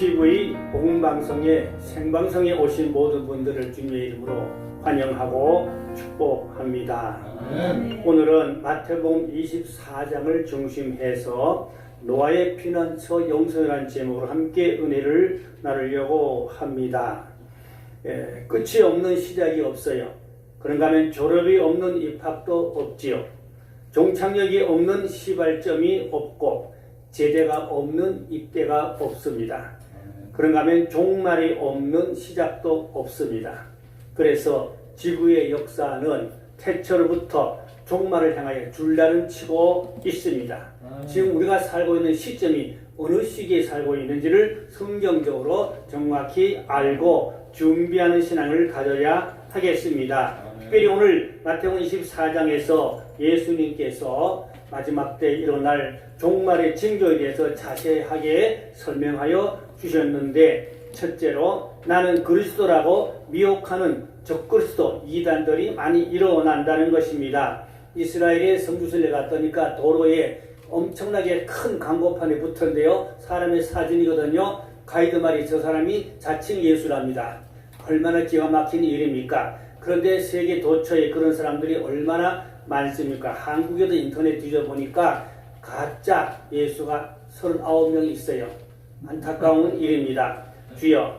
TV 공방송에 생방송에 오신 모든 분들을 주님의 이름으로 환영하고 축복합니다. 오늘은 마태복음 24장을 중심해서 노아의 피난처 용서라는 제목으로 함께 은혜를 나누려고 합니다. 예, 끝이 없는 시작이 없어요. 그런가 하면 졸업이 없는 입학도 없지요. 종착역이 없는 시발점이 없고 제대가 없는 입대가 없습니다. 그런가 하면 종말이 없는 시작도 없습니다. 그래서 지구의 역사는 태초로부터 종말을 향하여 줄다름 치고 있습니다. 지금 우리가 살고 있는 시점이 어느 시기에 살고 있는지를 성경적으로 정확히 알고 준비하는 신앙을 가져야 하겠습니다. 특별히 오늘 마태복음 24장에서 예수님께서 마지막 때 일어날 종말의 징조에 대해서 자세하게 설명하여 주셨는데 첫째로 나는 그리스도라고 미혹하는 적그리스도 이단들이 많이 일어난다는 것입니다. 이스라엘의 성주순례 갔더니까 도로에 엄청나게 큰 광고판이 붙었는데요. 사람의 사진이거든요. 가이드 말이 저 사람이 자칭 예수랍니다. 얼마나 기가 막힌 일입니까? 그런데 세계 도처에 그런 사람들이 얼마나 많습니까? 한국에도 인터넷 뒤져보니까 가짜 예수가 39명 있어요. 안타까운 일입니다. 주여.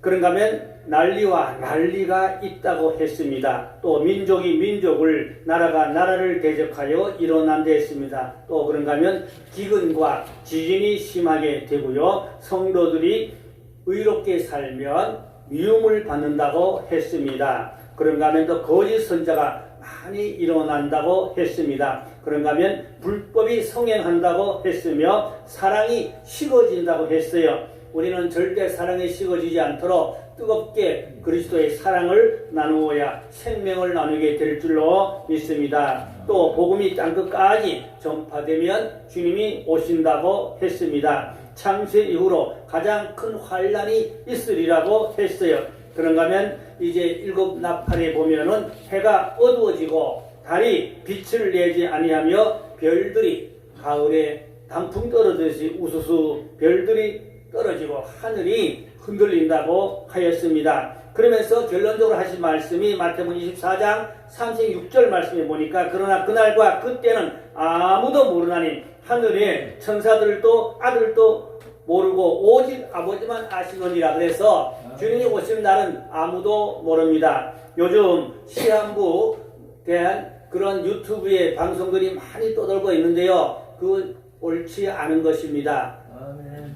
그런가 하면 난리와 난리가 있다고 했습니다. 또 민족이 민족을 나라가 나라를 대적하여 일어난다 했습니다. 또 그런가 하면 기근과 지진이 심하게 되고요. 성도들이 의롭게 살면 미움을 받는다고 했습니다. 그런가 하면 또 거짓 선자가 많이 일어난다고 했습니다. 그런가 하면 불법이 성행한다고 했으며 사랑이 식어진다고 했어요. 우리는 절대 사랑이 식어지지 않도록 뜨겁게 그리스도의 사랑을 나누어야 생명을 나누게 될 줄로 믿습니다. 또 복음이 땅끝까지 전파되면 주님이 오신다고 했습니다. 창세 이후로 가장 큰 환란이 있으리라고 했어요. 그런가 하면 이제 일곱 나팔에 보면은 해가 어두워지고 달이 빛을 내지 아니하며 별들이 가을에 단풍 떨어지듯이 우수수 별들이 떨어지고 하늘이 흔들린다고 하였습니다. 그러면서 결론적으로 하신 말씀이 마태복음 24장 36절 말씀에 보니까 그러나 그날과 그때는 아무도 모르나니 하늘의 천사들도 아들도 모르고 오직 아버지만 아시느니라 그래서 주님이 오시는 날은 아무도 모릅니다. 요즘 시한부 대한 그런 유튜브의 방송들이 많이 떠돌고 있는데요. 그 옳지 않은 것입니다.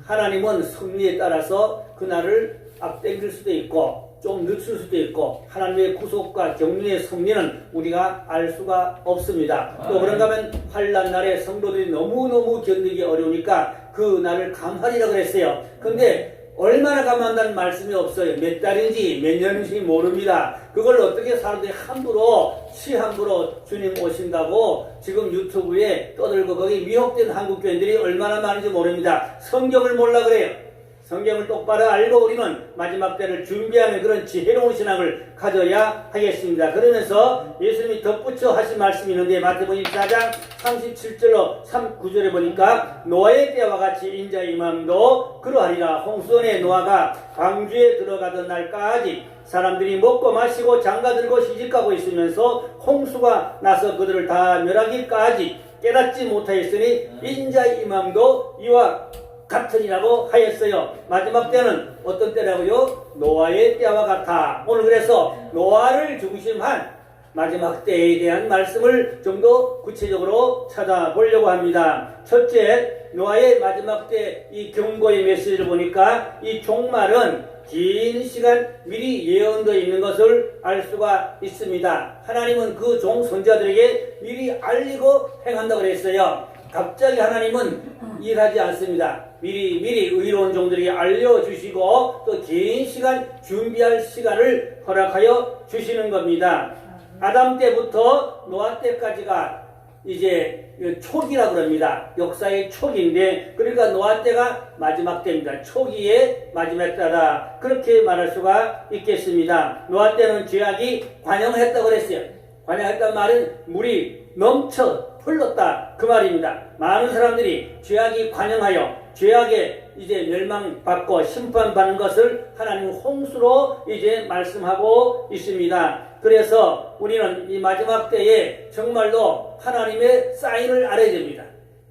하나님은 승리에 따라서 그날을 앞당길 수도 있고 좀 늦출 수도 있고 하나님의 구속과 경륜의 승리는 우리가 알 수가 없습니다. 또 그런가 하면 환란 날에 성도들이 너무너무 견디기 어려우니까 그 날을 감하리라 그랬어요. 근데 얼마나 감한다는 말씀이 없어요. 몇 달인지 몇 년인지 모릅니다. 그걸 어떻게 사람들이 함부로 시함부로 주님 오신다고 지금 유튜브에 떠들고 거기 미혹된 한국 교인들이 얼마나 많은지 모릅니다. 성경을 몰라 그래요. 성경을 똑바로 알고 우리는 마지막 때를 준비하는 그런 지혜로운 신앙을 가져야 하겠습니다. 그러면서 예수님이 덧붙여 하신 말씀이 있는데 마태복음 24장 37절로 39절에 보니까 노아의 때와 같이 인자 이맘도 그러하리라 홍수원의 노아가 광주에 들어가던 날까지 사람들이 먹고 마시고 장가들고 시집가고 있으면서 홍수가 나서 그들을 다 멸하기까지 깨닫지 못하였으니 인자 이맘도 이와 같으니라고 하였어요. 마지막 때는 어떤 때라고요? 노아의 때와 같아. 오늘 그래서 노아를 중심한 마지막 때에 대한 말씀을 좀 더 구체적으로 찾아보려고 합니다. 첫째, 노아의 마지막 때 이 경고의 메시지를 보니까 이 종말은 긴 시간 미리 예언되어 있는 것을 알 수가 있습니다. 하나님은 그 종 선자들에게 미리 알리고 행한다고 그랬어요. 갑자기 하나님은 일하지 않습니다. 미리 미리 의로운 종들에게 알려주시고 또 긴 시간 준비할 시간을 허락하여 주시는 겁니다. 아담 때부터 노아 때까지가 이제 초기라 그럽니다. 역사의 초기인데 그러니까 노아 때가 마지막 때입니다. 초기의 마지막 때다. 그렇게 말할 수가 있겠습니다. 노아 때는 죄악이 관영했다고 그랬어요. 관영했단 말은 물이 넘쳐 흘렀다 그 말입니다. 많은 사람들이 죄악이 관영하여 죄악에 이제 멸망받고 심판받는 것을 하나님 홍수로 이제 말씀하고 있습니다. 그래서 우리는 이 마지막 때에 정말로 하나님의 사인을 알아야 됩니다.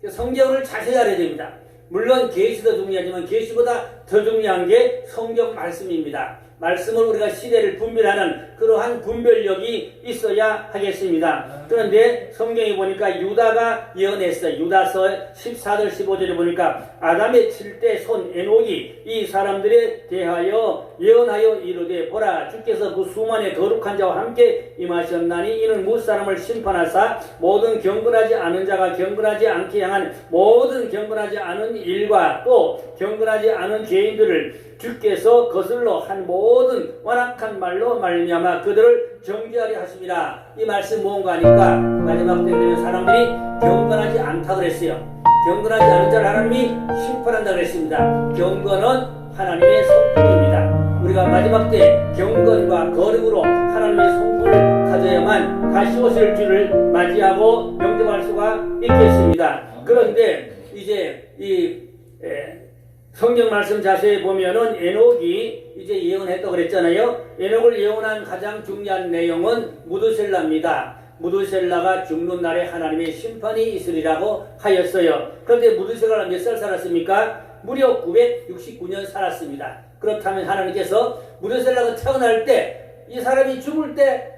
성경을 자세히 알아야 됩니다. 물론 계시도 중요하지만 계시보다 더 중요한 게 성경 말씀입니다. 말씀을 우리가 시대를 분별하는 그러한 분별력이 있어야 하겠습니다. 그런데 성경에 보니까 유다가 예언했어요. 유다서 14절 15절에 보니까 아담의 칠대 손 에녹이 이 사람들에 대하여 예언하여 이르되 보라 주께서 그 수만의 거룩한 자와 함께 임하셨나니 이는 무 사람을 심판하사 모든 경건하지 않은 자가 경건하지 않게 향한 모든 경건하지 않은 일과 또 경건하지 않은 죄인들을 주께서 거슬러 한 모든 완악한 말로 말미암아 그들을 정죄하려 하십니다. 이 말씀 뭔가 하니까 마지막 때 되면 사람들이 경건하지 않다 그랬어요. 경건하지 않은 자를 하나님이 심판한다 그랬습니다. 경건은 하나님의 성품입니다. 우리가 마지막 때 경건과 거룩으로 하나님의 성품을 가져야만 다시 오실 주를 맞이하고 명령할 수가 있겠습니다. 그런데 이제 이 에, 성경 말씀 자세히 보면은 에녹이 이제 예언했다고 그랬잖아요. 에녹을 예언한 가장 중요한 내용은 무드셀라입니다. 무드셀라가 죽는 날에 하나님의 심판이 있으리라고 하였어요. 그런데 무드셀라가 몇 살 살았습니까? 무려 969년 살았습니다. 그렇다면 하나님께서 무드셀라가 태어날 때 이 사람이 죽을 때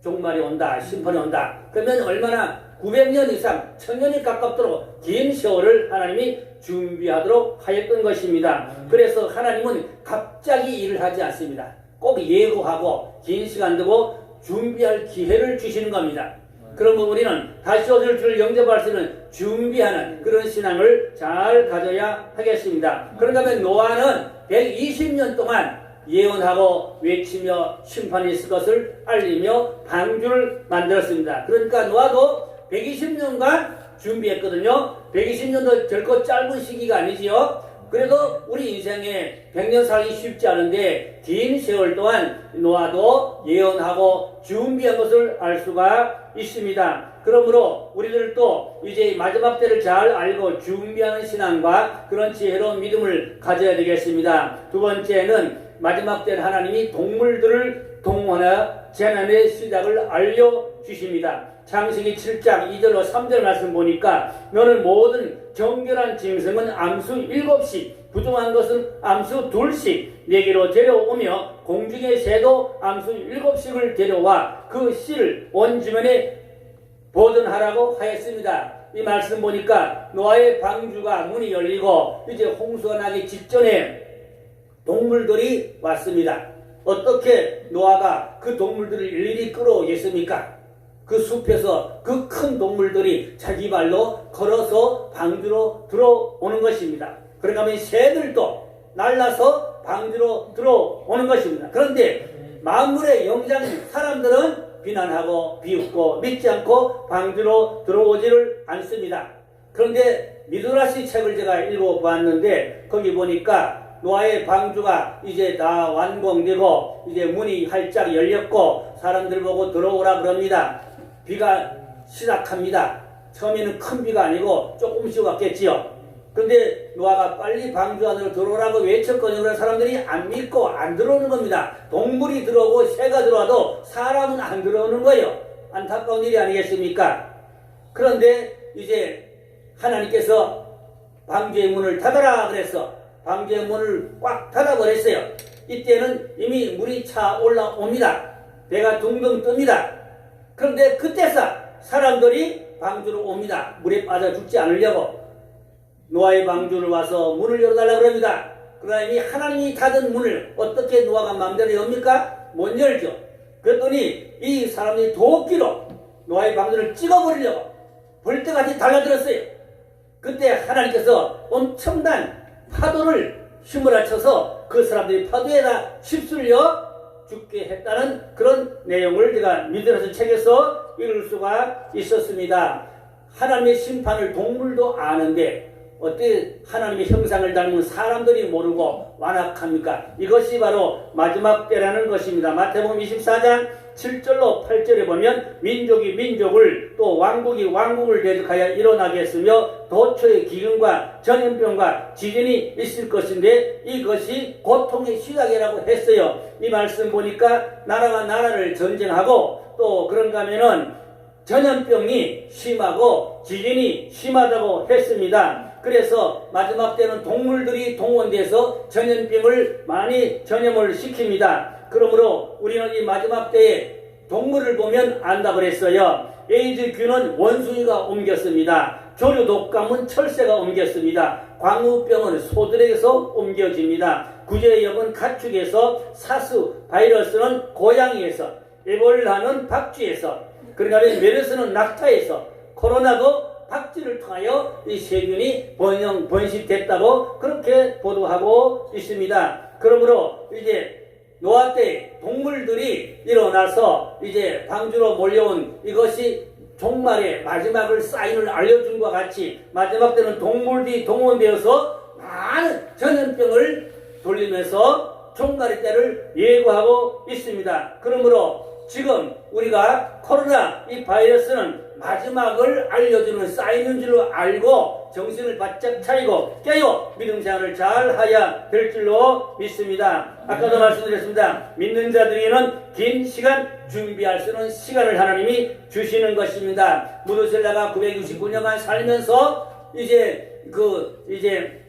종말이 온다, 심판이 온다. 그러면 얼마나 900년 이상, 1000년이 가깝도록 긴 세월을 하나님이 준비하도록 하였던 것입니다. 그래서 하나님은 갑자기 일을 하지 않습니다. 꼭 예고하고 긴 시간 두고 준비할 기회를 주시는 겁니다. 그러면 우리는 다시 오실 주를 영접할 수 있는 준비하는 그런 신앙을 잘 가져야 하겠습니다. 그런가 하면 노아는 120년 동안 예언하고 외치며 심판이 있을 것을 알리며 방주를 만들었습니다. 그러니까 노아도 120년간 준비했거든요. 120년도 결코 짧은 시기가 아니지요. 그래도 우리 인생에 100년 살기 쉽지 않은데 긴 세월 동안 노아도 예언하고 준비한 것을 알 수가 있습니다. 그러므로 우리들도 이제 마지막 때를 잘 알고 준비하는 신앙과 그런 지혜로운 믿음을 가져야 되겠습니다. 두 번째는 마지막 때는 하나님이 동물들을 동원하여 재난의 시작을 알려주십니다. 창세기 7장 2절로 3절 말씀 보니까 너는 모든 정결한 짐승은 암수 7씩 부정한 것은 암수 둘씩 내게로 데려오며 공중의 새도 암수 7씩을 데려와 그 씨를 온 지면에 보존하라고 하였습니다. 이 말씀 보니까 노아의 방주가 문이 열리고 이제 홍수가 나기 직전에 동물들이 왔습니다. 어떻게 노아가 그 동물들을 일일이 끌어오겠습니까? 그 숲에서 그 큰 동물들이 자기 발로 걸어서 방주로 들어오는 것입니다. 그런가 하면 새들도 날라서 방주로 들어오는 것입니다. 그런데 만물의 영장인 사람들은 비난하고 비웃고 믿지 않고 방주로 들어오지를 않습니다. 그런데 미드라시 책을 제가 읽어보았는데 거기 보니까 노아의 방주가 이제 다 완공되고 이제 문이 활짝 열렸고 사람들 보고 들어오라 그럽니다. 비가 시작합니다. 처음에는 큰 비가 아니고 조금씩 왔겠지요. 근데 노아가 빨리 방주 안으로 들어오라고 외쳤거든요. 사람들이 안 믿고 안 들어오는 겁니다. 동물이 들어오고 새가 들어와도 사람은 안 들어오는 거예요. 안타까운 일이 아니겠습니까? 그런데 이제 하나님께서 방주의 문을 닫아라 그랬어. 방주의 문을 꽉 닫아버렸어요. 이때는 이미 물이 차 올라옵니다. 배가 둥둥 뜹니다. 그런데 그때서 사람들이 방주로 옵니다. 물에 빠져 죽지 않으려고. 노아의 방주를 와서 문을 열어달라 그럽니다. 이미 하나님이 닫은 문을 어떻게 노아가 마음대로 엽니까? 못 열죠. 그랬더니 이 사람이 도끼로 노아의 방주를 찍어버리려고 벌떼같이 달라들었어요. 그때 하나님께서 엄청난 파도를 휘몰아쳐서 그 사람들이 파도에다 휩쓸려 죽게 했다는 그런 내용을 제가 미드라스 책에서 읽을 수가 있었습니다. 하나님의 심판을 동물도 아는데 어떻게 하나님의 형상을 닮은 사람들이 모르고 완악합니까? 이것이 바로 마지막 때라는 것입니다. 마태복음 24장 칠절로 8절에 보면 민족이 민족을 또 왕국이 왕국을 대적하여 일어나겠으며 도처의 기근과 전염병과 지진이 있을 것인데 이것이 고통의 시작이라고 했어요. 이 말씀 보니까 나라가 나라를 전쟁하고 또 그런가 하면은 전염병이 심하고 지진이 심하다고 했습니다. 그래서 마지막 때는 동물들이 동원돼서 전염병을 많이 전염을 시킵니다. 그러므로 우리는 이 마지막 때에 동물을 보면 안다 그랬어요. 에이즈균은 원숭이가 옮겼습니다. 조류 독감은 철새가 옮겼습니다. 광우병은 소들에게서 옮겨집니다. 구제역은 가축에서 사수 바이러스는 고양이에서 에볼라는 박쥐에서 그러니까 메르스는 낙타에서 코로나도 박쥐를 통하여 이 세균이 번영 번식됐다고 그렇게 보도하고 있습니다. 그러므로 이제 노아 때 동물들이 일어나서 이제 방주로 몰려온 이것이 종말의 마지막을 사인을 알려준 것 같이 마지막 때는 동물들이 동원되어서 많은 전염병을 돌리면서 종말의 때를 예고하고 있습니다. 그러므로 지금 우리가 코로나 이 바이러스는 마지막을 알려주는 사인인 줄로 알고 정신을 바짝 차리고 깨어 믿음 생활을 잘 하야 될 줄로 믿습니다. 아까도 말씀드렸습니다. 믿는 자들에게는 긴 시간 준비할 수 있는 시간을 하나님이 주시는 것입니다. 무드셀라가 969년간 살면서 이제 그 이제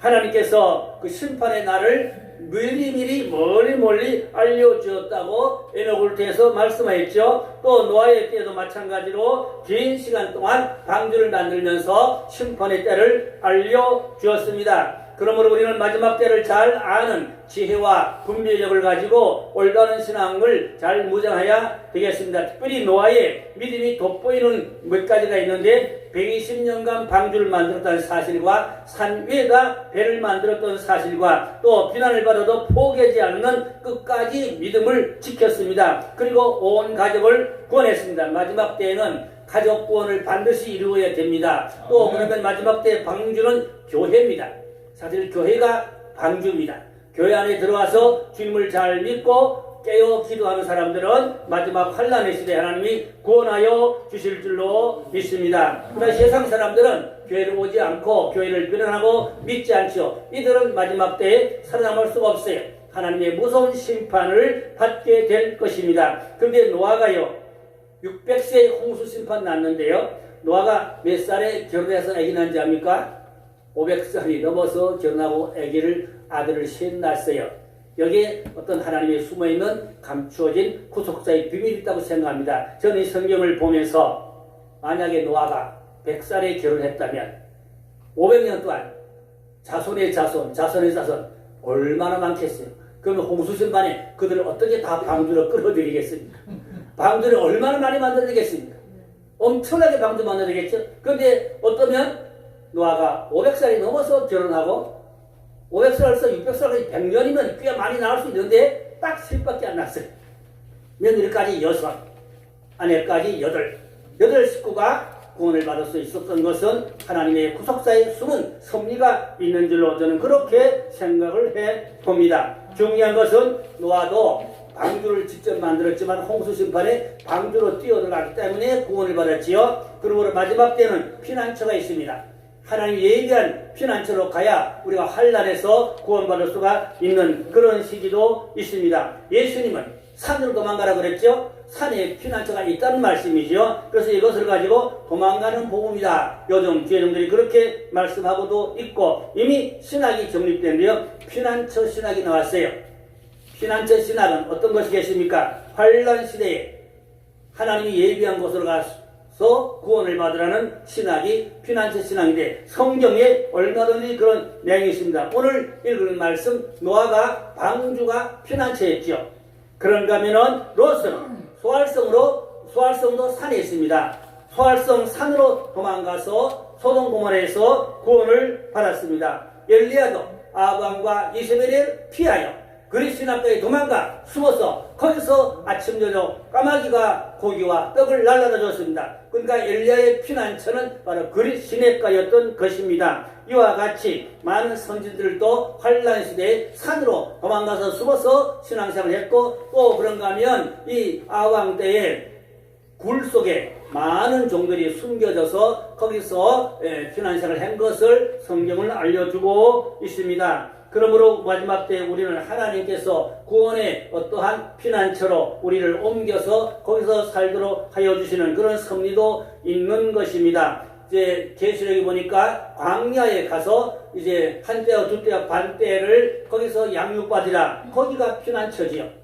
하나님께서 그 심판의 날을 미리미리 멀리 멀리 알려주었다고 통해서 말씀하였죠. 또 노아의 때도 마찬가지로 긴 시간 동안 방주를 만들면서 심판의 때를 알려주었습니다. 그러므로 우리는 마지막 때를 잘 아는 지혜와 분별력을 가지고 올바른 신앙을 잘 무장해야 되겠습니다. 특별히 노아의 믿음이 돋보이는 몇 가지가 있는데 120년간 방주를 만들었다는 사실과 산 위에다 배를 만들었던 사실과 또 비난을 받아도 포기하지 않는 끝까지 믿음을 지켰습니다. 그리고 온 가족을 구원했습니다. 마지막 때에는 가족 구원을 반드시 이루어야 됩니다. 또 그러면 마지막 때 방주는 교회입니다. 사실 교회가 방주입니다. 교회 안에 들어와서 주님을 잘 믿고 깨어 기도하는 사람들은 마지막 환란의 시대 하나님이 구원하여 주실 줄로 믿습니다. 그러나 세상 사람들은 교회를 오지 않고 교회를 비난하고 믿지 않죠. 이들은 마지막 때에 살아남을 수가 없어요. 하나님의 무서운 심판을 받게 될 것입니다. 그런데 노아가요, 600세의 홍수 심판 났는데요. 노아가 몇 살에 결혼해서 아기 낳은지 압니까? 500살이 넘어서 결혼하고 아기를 아들을 셋 낳았어요. 여기에 어떤 하나님의 숨어있는 감추어진 구속자의 비밀이 있다고 생각합니다. 저는 이 성경을 보면서 만약에 노아가 100살에 결혼했다면 500년 동안 자손의 자손, 자손의 자손 얼마나 많겠어요. 그러면 홍수심판에 그들을 어떻게 다 방주로 끌어들이겠습니까? 방주를 얼마나 많이 만들어내겠습니까? 엄청나게 방주 만들어내겠죠? 그런데 어떠면 노아가 500살이 넘어서 결혼하고 500살에서 600살까지 100년이면 꽤 많이 나올 수 있는데 딱 셋밖에 안 났어요. 며느리까지 여섯, 아내까지 여덟, 여덟 식구가 구원을 받을 수 있었던 것은 하나님의 구속사의 숨은 섭리가 있는 줄로 저는 그렇게 생각을 해 봅니다. 중요한 것은 노아도 방주를 직접 만들었지만 홍수 심판에 방주로 뛰어들어갔기 때문에 구원을 받았지요. 그러므로 마지막 때는 피난처가 있습니다. 하나님 예비한 피난처로 가야 우리가 환란에서 구원받을 수가 있는 그런 시기도 있습니다. 예수님은 산으로 도망가라 그랬죠? 산에 피난처가 있다는 말씀이지요. 그래서 이것을 가지고 도망가는 복음이다. 요즘 교회들이 그렇게 말씀하고도 있고 이미 신학이 정립된데요. 피난처 신학이 나왔어요. 피난처 신학은 어떤 것이겠습니까? 환란 시대에 하나님이 예비한 곳으로 가 서 구원을 받으라는 신학이 피난처 신학인데 성경에 얼마든지 그런 내용이 있습니다. 오늘 읽은 말씀 노아가 방주가 피난처였죠. 그런가 하면은 롯은 소활성으로 소활성도 산에 있습니다. 소활성 산으로 도망가서 소동 고모라에서 구원을 받았습니다. 엘리야도 아방과 이세벨을 피하여 그리스 신학교에 도망가 숨어서 거기서 아침 저녁 까마귀가 고기와 떡을 날라다 줬습니다. 그러니까 엘리야의 피난처는 바로 그리스 시내가였던 것입니다. 이와 같이 많은 선진들도 환란 시대에 산으로 도망가서 숨어서 신앙생활을 했고 또 그런가 하면 이 아왕 때에 굴 속에 많은 종들이 숨겨져서 거기서 예, 피난생활을 한 것을 성경을 알려주고 있습니다. 그러므로 마지막 때 우리는 하나님께서 구원의 어떠한 피난처로 우리를 옮겨서 거기서 살도록 하여 주시는 그런 섭리도 있는 것입니다. 이제 계시록에 보니까 광야에 가서 이제 한 때와 두 때와 반 때를 거기서 양육받으라 거기가 피난처지요.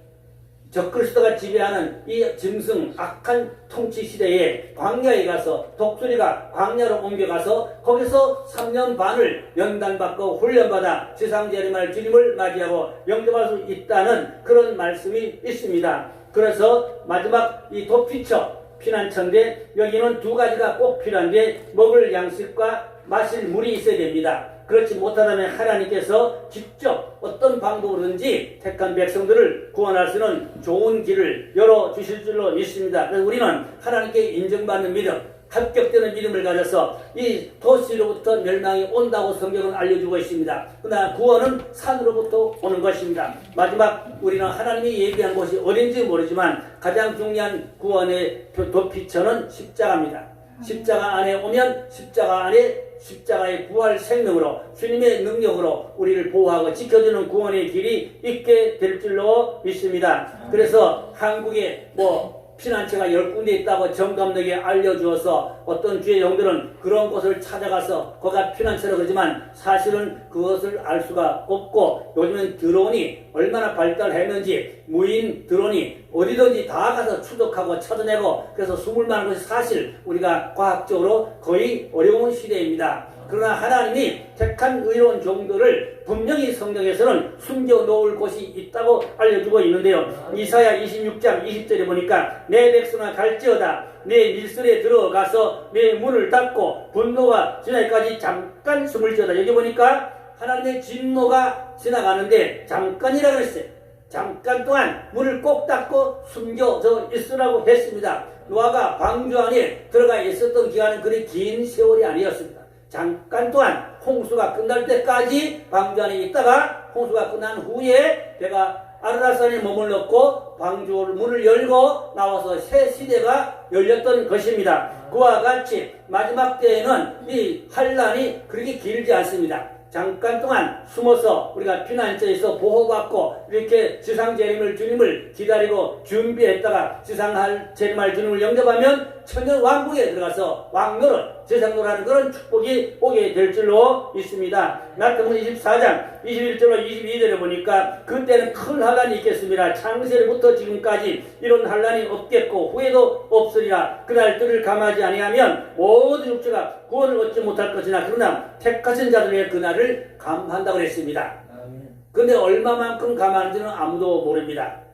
적그리스도가 지배하는 이 짐승 악한 통치 시대에 광야에 가서 독수리가 광야로 옮겨가서 거기서 3년 반을 연단받고 훈련받아 지상 재림할 주님을 맞이하고 영접할 수 있다는 그런 말씀이 있습니다. 그래서 마지막 이 도피처 피난처인데 여기는 두 가지가 꼭 필요한데 먹을 양식과 마실 물이 있어야 됩니다. 그렇지 못하다면 하나님께서 직접 어떤 방법으로든지 택한 백성들을 구원할 수 있는 좋은 길을 열어 주실 줄로 믿습니다. 그래서 우리는 하나님께 인정받는 믿음, 합격되는 믿음을 가져서 이 도시로부터 멸망이 온다고 성경은 알려주고 있습니다. 그러나 구원은 산으로부터 오는 것입니다. 마지막 우리는 하나님이 예비한 곳이 어딘지 모르지만 가장 중요한 구원의 도피처는 십자가입니다. 십자가 안에 오면 십자가 안에 십자가의 부활 생명으로 주님의 능력으로 우리를 보호하고 지켜주는 구원의 길이 있게 될 줄로 믿습니다. 그래서 한국에 뭐 피난처가 열 군데 있다고 정감독에 알려주어서 어떤 주의 영들은 그런 곳을 찾아가서 거기가 피난처라 그러지만 사실은 그것을 알 수가 없고 요즘은 드론이 얼마나 발달했는지 무인 드론이 어디든지 다 가서 추적하고 찾아내고 그래서 숨을 만한 것이 사실 우리가 과학적으로 거의 어려운 시대입니다. 그러나 하나님이 택한 의로운 종들을 분명히 성경에서는 숨겨 놓을 곳이 있다고 알려주고 있는데요. 이사야 26장 20절에 보니까 내 백성아 갈지어다 내 밀설에 들어가서 내 문을 닫고 분노가 지날까지 잠깐 숨을 지어다 여기 보니까 하나님의 진노가 지나가는데 잠깐이라 그랬어요. 잠깐 동안 문을 꼭 닫고 숨겨져 있으라고 했습니다. 노아가 방주 안에 들어가 있었던 기간은 그리 긴 세월이 아니었습니다. 잠깐 동안 홍수가 끝날 때까지 방주 안에 있다가 홍수가 끝난 후에 배가 아르라산에 넣고 방주 문을 열고 나와서 새 시대가 열렸던 것입니다. 그와 같이 마지막 때에는 이 환란이 그렇게 길지 않습니다. 잠깐 동안 숨어서 우리가 피난처에서 보호받고 이렇게 지상 재림을 주님을 기다리고 준비했다가 지상할 재림할 주님을 영접하면 천년 왕국에 들어가서 왕노릇 세상노라는 그런 축복이 오게 될 줄로 믿습니다. 마태복음 24장 21절로 22절에 보니까 그때는 큰 환란이 있겠습니다. 창세로부터 지금까지 이런 환란이 없겠고 후에도 없으리라. 그날 때를 감하지 아니하면 모든 육체가 구원을 얻지 못할 것이나 그러나 택하신 자들의 그날을 감한다고 했습니다. 근데 얼마만큼 감하는지는 아무도 모릅니다.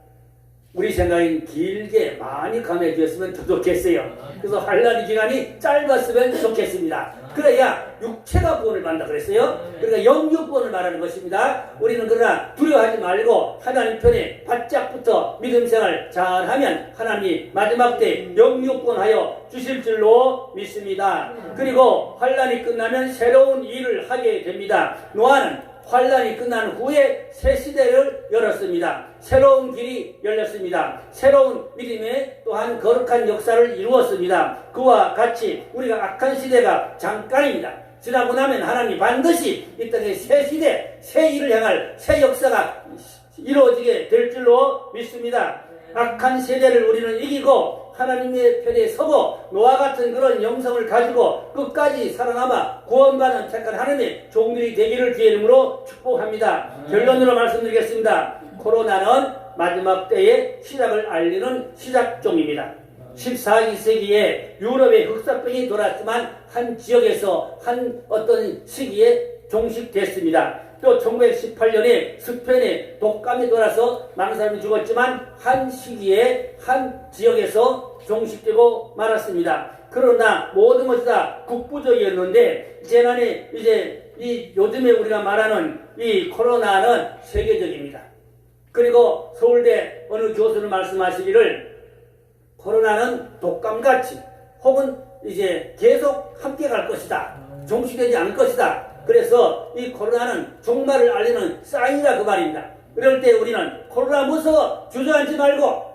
우리 생각엔 길게 많이 감해 주셨으면 더 좋겠어요. 그래서 환란 기간이 짧았으면 좋겠습니다. 그래야 육체가 구원을 받는다 그랬어요. 그러니까 영육 구원을 말하는 것입니다. 우리는 그러나 두려워하지 말고 하나님 편에 바짝부터 믿음 생활 잘하면 하나님이 마지막 때 영육 구원하여 주실 줄로 믿습니다. 그리고 환란이 끝나면 새로운 일을 하게 됩니다. 노아는 환란이 끝난 후에 새 시대를 열었습니다. 새로운 길이 열렸습니다. 새로운 믿음의 또한 거룩한 역사를 이루었습니다. 그와 같이 우리가 악한 시대가 잠깐입니다. 지나고 나면 하나님이 반드시 이 땅에 새 시대, 새 일을 향할 새 역사가 이루어지게 될 줄로 믿습니다. 악한 세대를 우리는 이기고 하나님의 편에 서고 노아 같은 그런 영성을 가지고 끝까지 살아남아 구원받는 착한 하나님의 종들이 되기를 주의 이름으로 축복합니다. 결론으로 말씀드리겠습니다. 코로나는 마지막 때의 시작을 알리는 시작종입니다. 14세기에 유럽의 흑사병이 돌았지만 한 지역에서 한 어떤 시기에 종식됐습니다. 또 1918년에 스페인에 독감이 돌아서 많은 사람이 죽었지만 한 시기에 한 지역에서 종식되고 말았습니다. 그러나 모든 것이 다 국부적이었는데 재난이 이제 이 요즘에 우리가 말하는 이 코로나는 세계적입니다. 그리고 서울대 어느 교수는 말씀하시기를 코로나는 독감같이 혹은 이제 계속 함께 갈 것이다. 종식되지 않을 것이다. 그래서 이 코로나는 종말을 알리는 사인이다 그 말입니다. 그럴 때 우리는 코로나 무서워 주저앉지 말고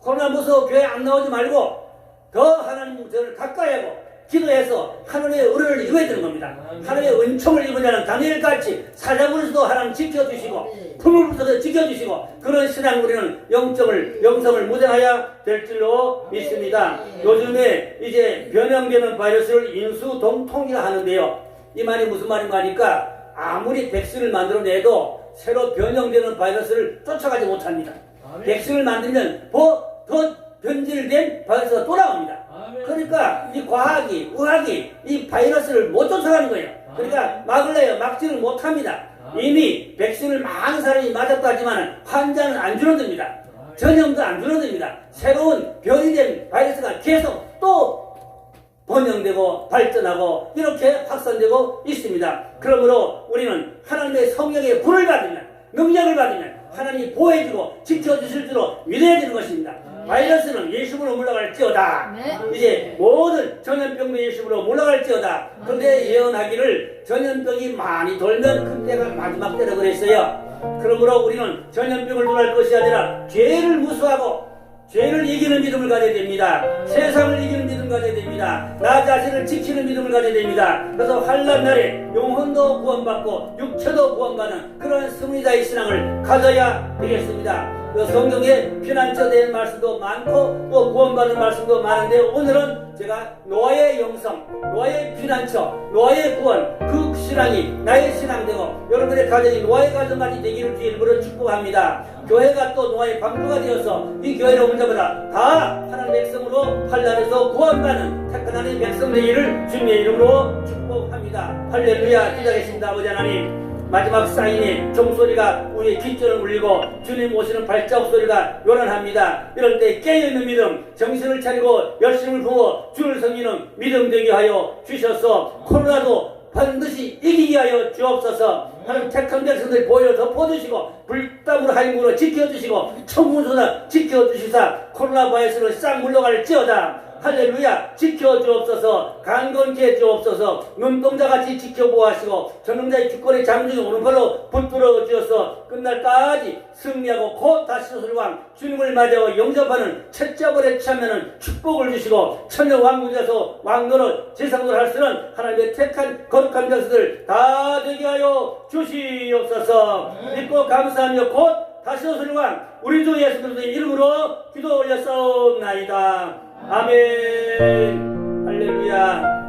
코로나 무서워 교회 안 나오지 말고 더 하나님 저를 가까이 하고 기도해서 하나님의 은혜를 입어야 되는 겁니다. 하나님의 은총을 입으냐는 다니엘같이 사자굴에서도 하나님 지켜주시고 품을 부서도 지켜주시고 그런 신앙 우리는 영적을 영성을 무장해야 될 줄로 믿습니다. 요즘에 이제 변형되는 바이러스를 인수동통이라 하는데요. 이 말이 무슨 말인가 하니까 아무리 백신을 만들어내도 새로 변형되는 바이러스를 쫓아가지 못합니다. 백신을 만들면 더, 더 변질된 바이러스가 또 나옵니다. 그러니까 이 과학이, 의학이 이 바이러스를 못 쫓아가는 거예요. 그러니까 막을래요. 막지를 못합니다. 이미 백신을 많은 사람이 맞았다 하지만 환자는 안 줄어듭니다. 전염도 안 줄어듭니다. 새로운 변이된 바이러스가 계속 또 번영되고 발전하고 이렇게 확산되고 있습니다. 그러므로 우리는 하나님의 성령의 불을 받으면 능력을 받으면 하나님이 보호해주고 지켜주실 줄로 믿어야 되는 것입니다. 바이러스는 예수로 물러갈지어다. 네. 이제 모든 전염병도 예수로 물러갈지어다. 그런데 예언하기를 전염병이 많이 돌면 그때가 마지막 때라 그랬어요. 그러므로 우리는 전염병을 돌할 것이 아니라 죄를 무수하고 죄를 이기는 믿음을 가져야 됩니다. 세상을 이기는 믿음을 가져야 됩니다. 나 자신을 지키는 믿음을 가져야 됩니다. 그래서 환란 날에 영혼도 구원받고 육체도 구원받는 그런 승리자의 신앙을 가져야 되겠습니다. 그 성경에 피난처 대한 말씀도 많고 또 구원받는 말씀도 많은데 오늘은 제가 노아의 영성, 노아의 피난처, 노아의 구원 그 신앙이 나의 신앙 되고 여러분의 가정이 노아의 가정까지 되기를 주의 이름으로 축복합니다. 교회가 또 노아의 방주가 되어서 이 교회를 온 자마다 다 하나님 백성으로 환란에서 구원 받는 택한 하나님 백성 되기를 주님의 이름으로 축복합니다. 할렐루야. 기도하겠습니다. 아버지 하나님. 마지막 사인의 종소리가 우리의 귓전을 울리고 주님 오시는 발자국 소리가 요란합니다. 이럴 때 깨어있는 믿음, 정신을 차리고 열심을 부어 주를 섬기는 믿음 되게 하여 주셔서. 코로나도 반드시 이기게 하여 주옵소서. 하나님 택한 백성들 보여 덮어주시고 불땀으로 하임으로 지켜주시고 청문소나 지켜주시사 코로나 바이러스를 싹 물러갈지어다 할렐루야 지켜주옵소서 강건케 해주옵소서 눈동자같이 지켜보아시고 전능자의 주권의 장중에 오른팔로 붙들어 주어서 끝날까지 승리하고 곧 다시 소설왕 주님을 맞이하고 영접하는 첫째벌에 참여는 축복을 주시고 천년 왕국에서 왕노릇 제상노릇 할 수는 하나님의 택한 거룩한 백성들 다 되게 하여 주시옵소서. 믿고 감사하며 곧 다시 소설왕 우리 주 예수 그리스도의 이름으로 기도 올렸사옵나이다 아멘. 할렐루야